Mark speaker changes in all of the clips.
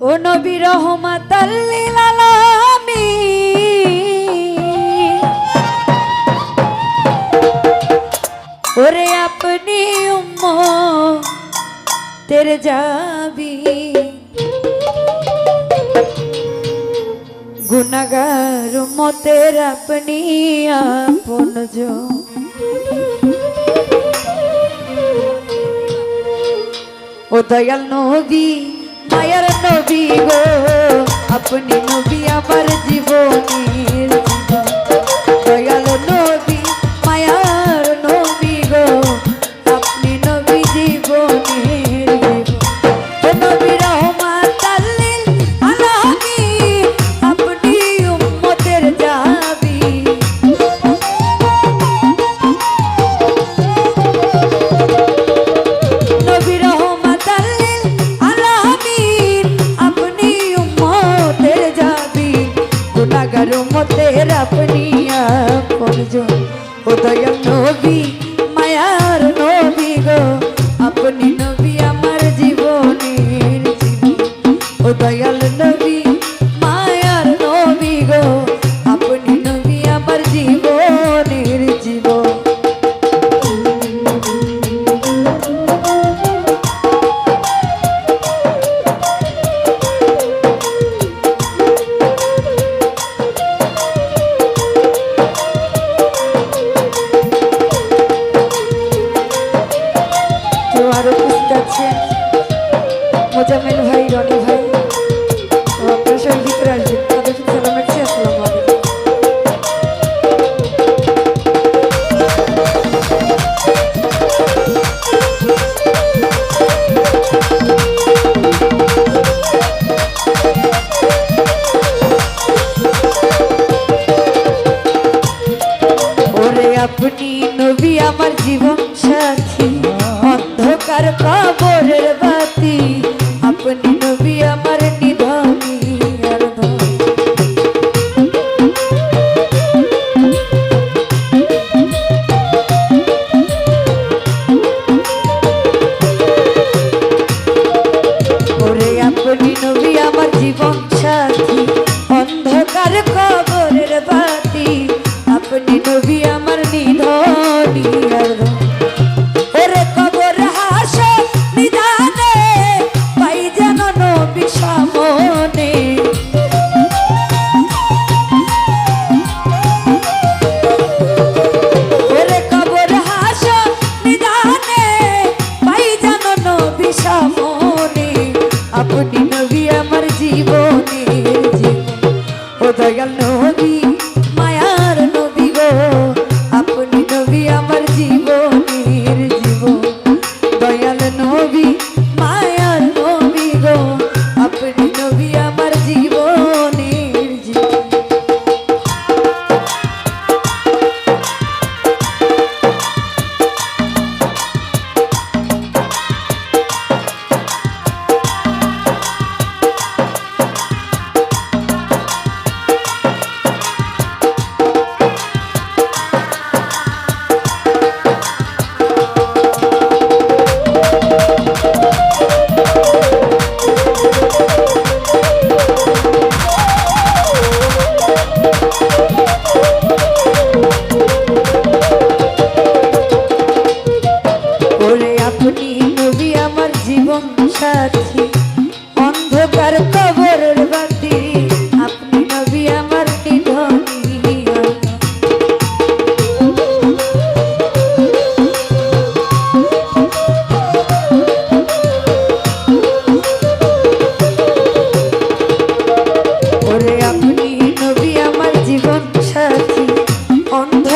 Speaker 1: ও নবী রহমাতাল্লিল আলামিন। ওরে আপনি উম্মত তের যাবি। গুনাগার মতের আপনি আপন জো ও দয়াল নবী মায়ার নবী গো আপনি নবী আমার জীবনী। রহমতের আপনি আপনজন উদয় নবী মায়ার নবী গো। আপনি নবী আমার জীবনের জীবন উদয়াল কবরের বাতি, আপনি নবী আমার নিধনী আর। ওরে আপনি নবী আমার জীবন সাথী, অন্ধকার কবরের বাতি, আপনি নবী আমার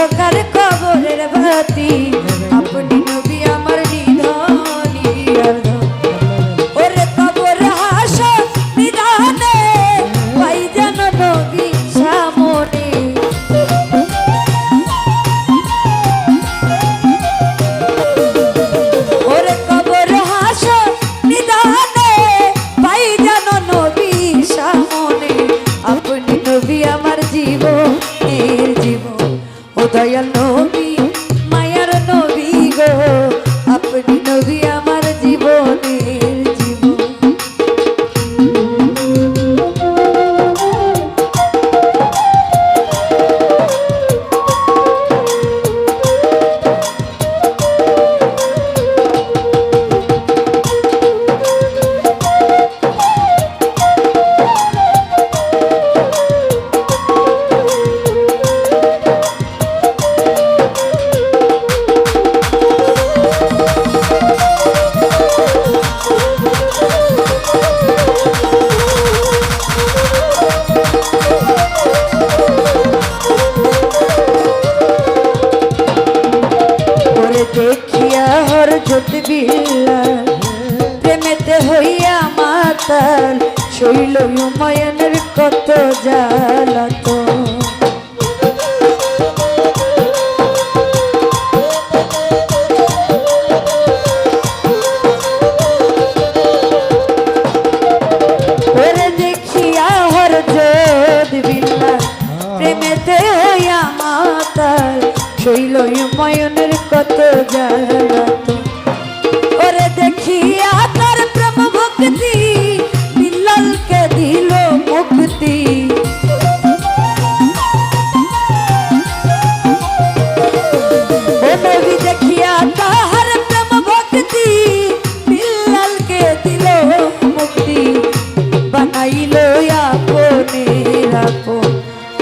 Speaker 1: অন্ধকার কবরের ভাতি ছিল হুমায়ুনের কত জ্বালাত প্রেমেতে হইয়া মাতাল কত জ্বালাত ওরে দেখিয়া তার প্রেম ভক্তি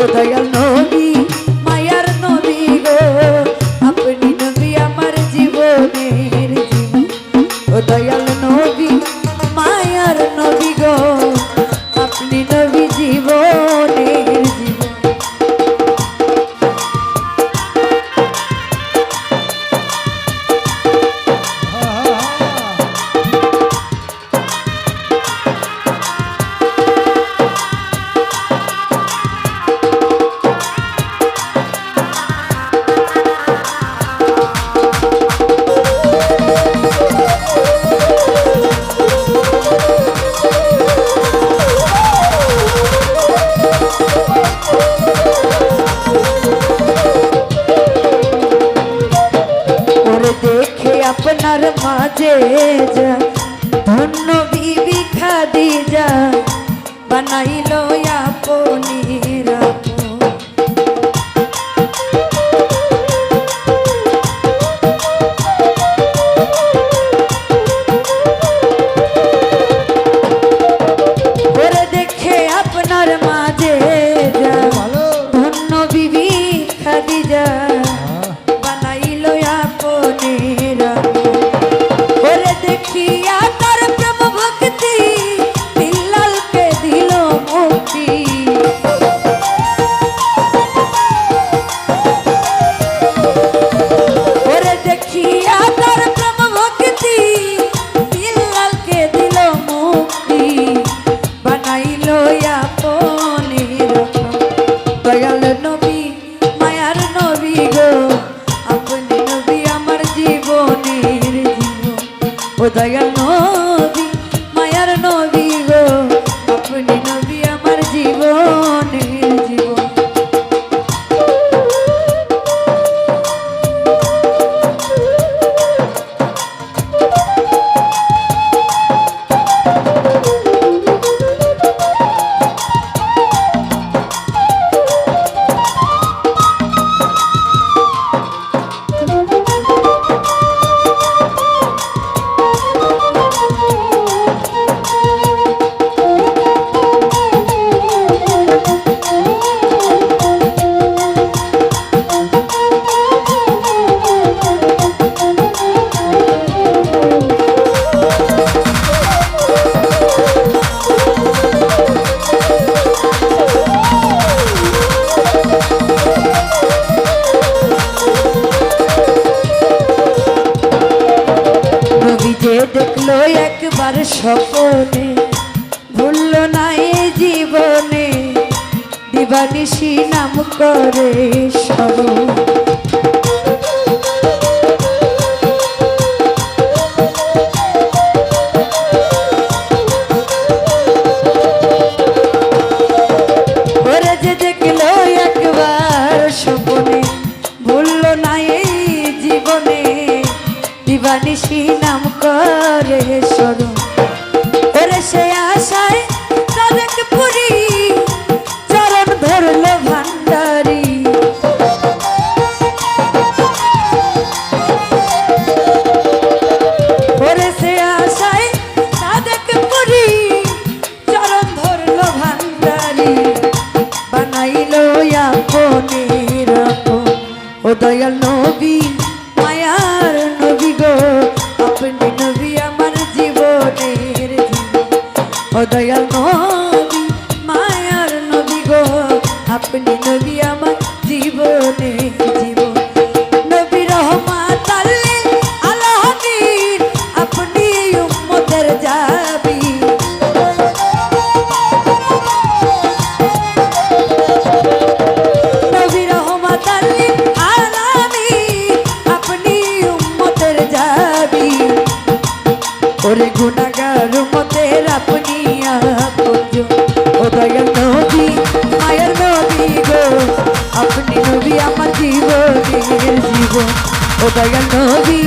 Speaker 1: কোথায় গেল? যে যা ধন্য বিবি খাদিজা বানাই জীবনে ভুলল নাই জীবনে দিবানিশি নাম করে সব। আমার জীবনে জীবন। নবী রহমাত ওরে গুণা ও দয়াল নবী?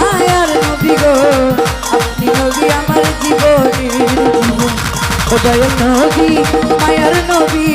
Speaker 1: মায়ার নবী গো, আপনি নবী আমার জীবনের ও দয়াল নবী? মায়ার নবী